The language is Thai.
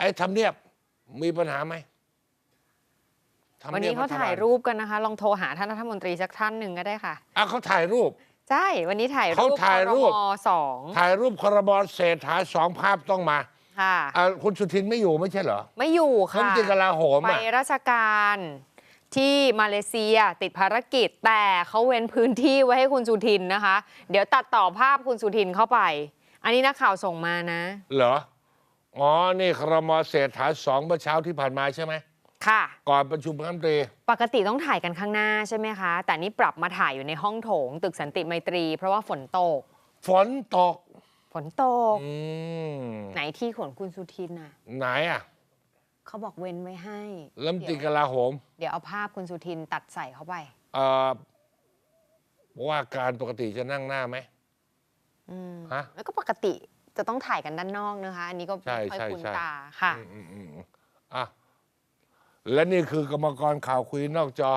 ไอ้ทำเนียบมีปัญหาไหมทำวันนียนี้บเขาฐบลถ่ายรูปกันนะคะ ลองโทรหาท่านรัฐมนตรีสักท่านหนึ่งก็ได้ค่ะ อะเขาถ่ายรูป ใช่ วันนี้ถ่ายรูเขาปถ่ายรูปคมสองถ่ายรูปครบเศรษฐาสองภาพต้องมาค่ะ อะคุณสุทินไม่อยู่ไม่ใช่เหรอไม่อยู่รัฐค่ะมนตรีกลาโหมไปอะ ราชการที่มาเลเซียติดภารกิจ แต่เขาเว้นพื้นที่ไว้ให้คุณสุทินนะคะ เดี๋ยวตัดต่อภาพคุณสุทินเข้าไป อันนี้นักข่าวส่งมานะ เหรอ อ๋อ นี่ครมเศรษฐาสองเมื่อเช้าที่ผ่านมาใช่ไหมค่ะ ก่อนประชุมคณะรัฐมนตรี ปกติต้องถ่ายกันข้างหน้าใช่ไหมคะ แต่นี่ปรับมาถ่ายอยู่ในห้องโถง ตึกสันติไมตรี เพราะว่าฝนตก ฝนตก ฝนตก อืมไหนที่ขนคุณสุทินน่ะไหนอะเขาบอกเว้นไว้ให้รัฐมนตรีกลาโหมเดี๋ยวเอาภาพคุณสุทินตัดใส่เข้าไป เอ่อว่าการปกติจะนั่งหน้าไหมอืมฮะ แล้วก็ปกติ จะต้องถ่ายกันด้านนอกนะคะ อันนี้ก็ใช่ไม่ค่อยใช่คุ้นใช่ตาค่ะอืมอืมอืมอะและนี่คือกรรมกรข่าวคุยนอกจอ